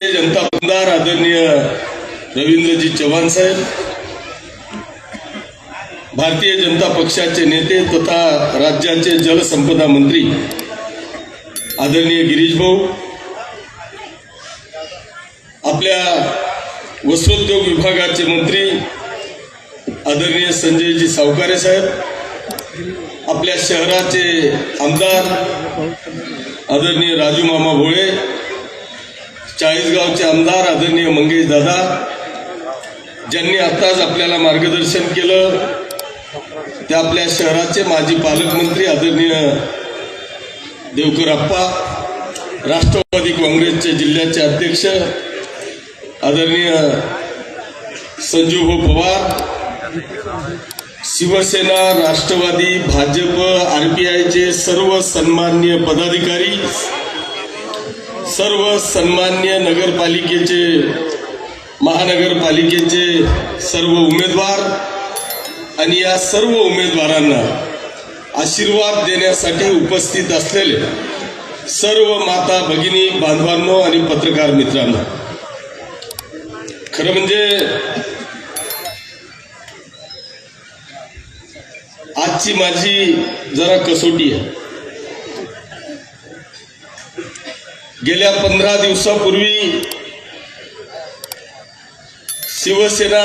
जनता आमदार आदरणीय रवींद्रजी चव्हाण साहेब भारतीय जनता पक्षाचे नेते तथा राज्याचे जलसंपदा मंत्री आदरणीय गिरीश भाऊ आपल्या वस्त्रोद्योग विभागाचे मंत्री आदरणीय संजयजी सावकारे साहेब आपल्या शहराचे आमदार आदरणीय राजू मामा भोळे चाळीसगावचे आमदार आदरणीय मंगेश दादा ज्यांनी आत्ताच आपल्याला मार्गदर्शन केलं ते आपल्या शहराचे माजी पालकमंत्री आदरणीय देवकर आप्पा राष्ट्रवादी काँग्रेसचे जिल्ह्याचे अध्यक्ष आदरणीय संजीवभाऊ पवार शिवसेना राष्ट्रवादी भाजप आर पी आयचे सर्व सन्मान्य पदाधिकारी सर्व सन्मान्य नगरपालिकेचे महानगरपालिकेचे सर्व उमेदवार आणि या सर्व उमेदवारांना आशीर्वाद देण्यासाठी उपस्थित असलेले सर्व माता भगिनी बांधवांनो आणि पत्रकार मित्रांनो. खरं म्हणजे आजची माझी जरा कसोटी आहे. गेल्या पंधरा दिवसापूर्वी शिवसेना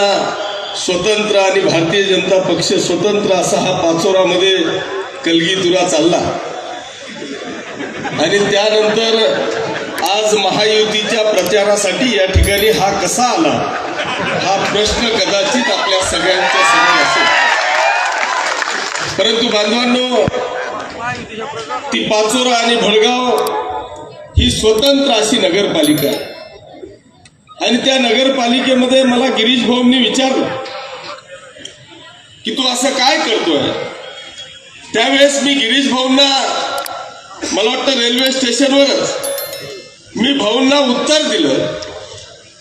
स्वतंत्र आणि भारतीय जनता पक्ष स्वतंत्र असा हा पाचोरामध्ये कलगीतुरा चालला. आणि त्यानंतर आज महायुतीच्या प्रचारासाठी या ठिकाणी हा कसा आला? हा प्रश्न कदाचित आपल्या सगळ्यांच्या समोर असेल. परंतु बांधवांनो ती पाचोरा आणि भडगाव ही स्वतंत्र अशी नगरपालिका आहे. आणि त्या नगरपालिकेमध्ये मला गिरीश भाऊंनी विचारलं की तू असं काय करतोय? त्यावेळेस मी गिरीश भाऊंना मला वाटतं रेल्वे स्टेशनवरच मी भाऊंना उत्तर दिलं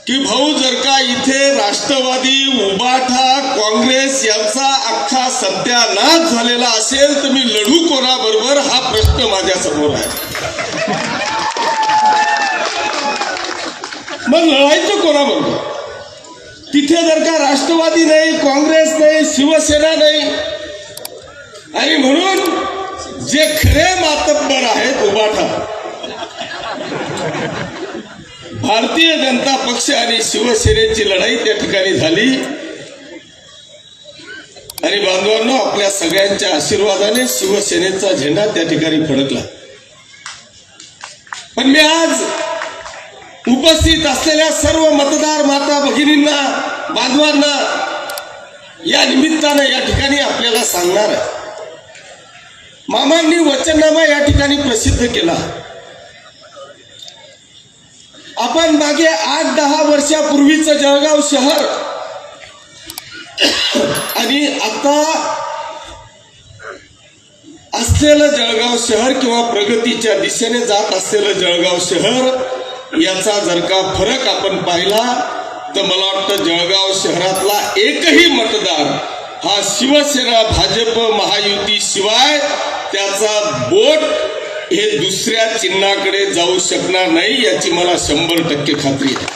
की भाऊ जर का इथे राष्ट्रवादी उबाठा काँग्रेस यांचा अख्खा सत्यानाश झालेला असेल तर मी लढू कोणाबरोबर? हा प्रश्न माझ्यासमोर आहे. मग लढायचं कोणाबरोबर तिथे जर का राष्ट्रवादी नाही काँग्रेस नाही शिवसेना नाही आणि म्हणून जे खरे मातब्बर आहेत उभाठा भारतीय जनता पक्ष आणि शिवसेनेची लढाई त्या ठिकाणी झाली. आणि बांधवांनो आपल्या सगळ्यांच्या आशीर्वादाने शिवसेनेचा झेंडा त्या ठिकाणी फडकला. पण मी आज उपस्थित असलेल्या सर्व मतदार माता भगिनींना बांधवांना या निमित्तानं या ठिकाणी आपल्याला सांगणार आहे. मामांनी वचननामा या ठिकाणी प्रसिद्ध केला. आपण मागे आठ दहा वर्षापूर्वीचं जळगाव शहर आणि आता असलेलं जळगाव शहर किंवा प्रगतीच्या दिशेने जात असलेलं जळगाव शहर याचा जर का फरक आपण पाहिला तर मला वाटतं जळगाव शहरातला एकही मतदार हा शिवसेना भाजप महायुती शिवाय त्याचा बोट हे दुसऱ्या चिन्हाकडे जाऊ शकणार नाही याची मला शंभर टक्के खात्री आहे.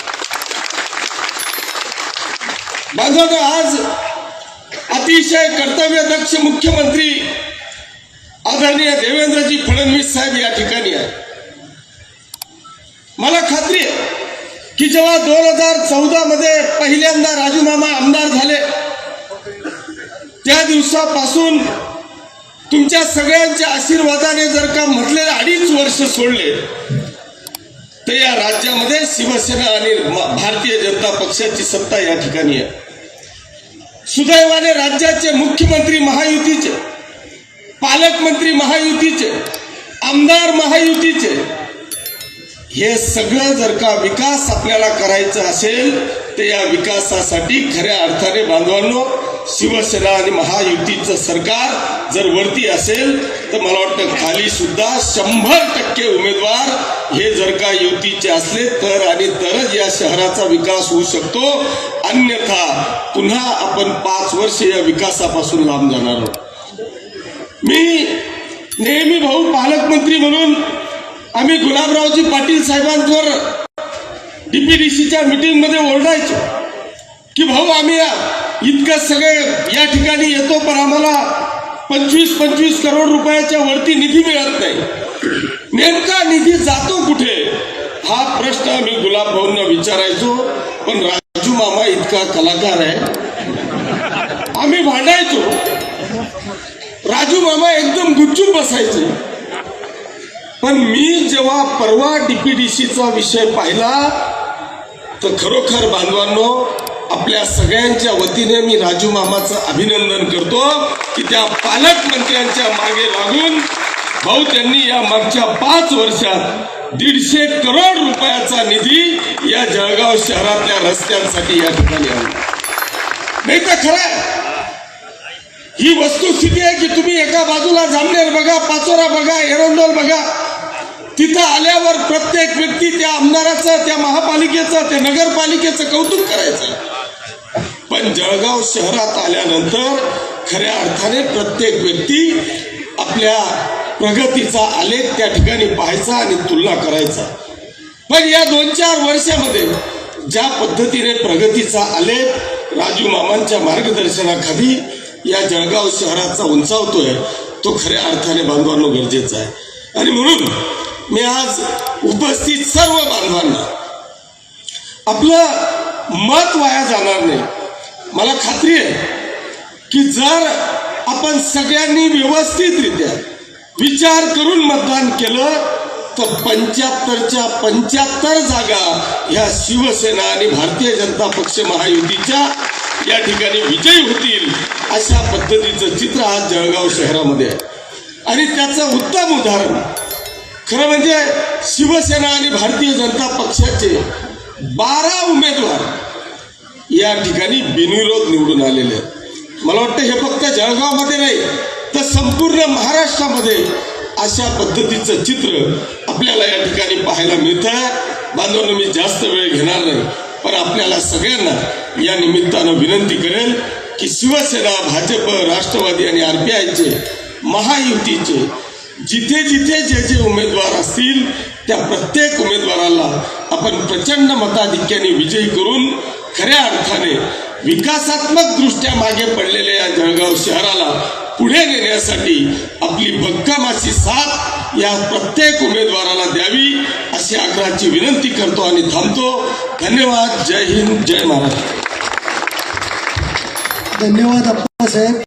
बांधवांनो आज अतिशय कर्तव्यदक्ष मुख्यमंत्री आदरणीय देवेंद्रजी फडणवीस साहेब या ठिकाणी आहे मला खात्री आहे की जेव्हा दोन हजार चौदा मध्ये पहिल्यांदा राजू मामा आमदार झाले त्या दिवसापासून तुमच्या सगळ्यांच्या आशीर्वादाने जर का म्हटले अडीच वर्ष सोडले तर या राज्यामध्ये शिवसेना आणि भारतीय जनता पक्षाची सत्ता या ठिकाणी आहे. सुदैवाने राज्याचे मुख्यमंत्री महायुतीचे पालकमंत्री महायुतीचे आमदार महायुतीचे हे सगळं जर का विकास आपल्याला करायचा असेल तर या विकासासाठी खऱ्या अर्थाने बांधवांनो शिवसेना आणि महायुतीचं सरकार जर वरती असेल तर मला वाटतं खाली सुद्धा शंभर टक्के उमेदवार हे जर का युतीचे असले तर आणि तरच या शहराचा विकास होऊ शकतो. अन्यथा पुन्हा आपण पाच वर्ष या विकासापासून लांब जाणार आहोत. मी नेहमी भाऊ पालकमंत्री म्हणून आम्ही गुलाबरावजी पाटील साहेबांवर डीपीडीसीच्या मीटिंगमध्ये ओरडायचो की भाऊ आम्ही इतकं सगळे या ठिकाणी येतो पण आम्हाला पंचवीस पंचवीस करोड रुपयाच्या वरती निधी मिळत नाही. नेमका निधी जातो कुठे? हा प्रश्न मी गुलाब भाऊंना विचारायचो पण राजू मामा इतका कलाकार आहे. आम्ही भांडायचो. राजू मामा एकदम गुच्चूप बसायचे. पण मी जेव्हा परवा डीपीडीसीचा विषय पाहिला तर खरोखर बांधवांनो आपल्या सगळ्यांच्या वतीने मी राजू मामाचं अभिनंदन करतो की त्या पालकमंत्र्यांच्या मागे लागून भाऊ त्यांनी या मागच्या पाच वर्षात दीडशे करोड रुपयाचा निधी या जळगाव शहरातल्या रस्त्यांसाठी या ठिकाणी आला नाही तर खरं आहे. ही वस्तुस्थिती आहे की तुम्ही एका बाजूला जामनेर बघा पाचोरा बघा एरंडोल बघा तिथं आल्यावर प्रत्येक व्यक्ती त्या आमदाराचं त्या महापालिकेचं त्या नगरपालिकेचं कौतुक करायचं. पण जळगाव शहरात आल्यानंतर खऱ्या अर्थाने प्रत्येक व्यक्ती आपल्या प्रगतीचा आलेख त्या ठिकाणी पाहायचा आणि तुलना करायचा. पण या दोन चार वर्षामध्ये ज्या पद्धतीने प्रगतीचा आलेख राजू मामांच्या मार्गदर्शनाखाली या जळगाव शहराचा उंचावतोय तो खऱ्या अर्थाने बांधवांना गरजेचा आहे. आणि म्हणून मी आज उपस्थित सर्व बांधवांना आपलं मत वाया जाणार नाही. मला खात्री आहे की जर आपण सगळ्यांनी व्यवस्थितरित्या विचार करून मतदान केलं तर पंच्याहत्तरच्या पंच्याहत्तर जागा ह्या शिवसेना आणि भारतीय जनता पक्ष महायुतीच्या या ठिकाणी विजयी होतील अशा पद्धतीचं चित्र आज जळगाव शहरामध्ये आहे. आणि त्याचं उत्तम उदाहरण खरं म्हणजे शिवसेना आणि भारतीय जनता पक्षाचे बारा उमेदवार या ठिकाणी बिनविरोध निवडून आलेले आहेत. मला वाटतं हे फक्त जळगावमध्ये नाही तर संपूर्ण महाराष्ट्रामध्ये अशा पद्धतीचं चित्र आपल्याला या ठिकाणी पाहायला मिळतं आहे मी जास्त वेळ घेणार नाही पण आपल्याला सगळ्यांना या निमित्तानं विनंती करेल की शिवसेना भाजप राष्ट्रवादी आणि आर पी आयचे महायुतीचे जिथे जिथे जे जे उमेदवार असतील त्या प्रत्येक उमेदवाराला आपण प्रचंड मताधिक्याने विजयी करून खऱ्या अर्थाने विकासात्मक दृष्ट्या मागे पडलेल्या या जळगाव शहराला पुढे नेण्यासाठी आपली भक्कामाची साथ या प्रत्येक उमेदवाराला द्यावी अशी आग्रहाची विनंती करतो आणि थांबतो. धन्यवाद. जय हिंद. जय महाराष्ट्र. धन्यवाद अप्पासाहेब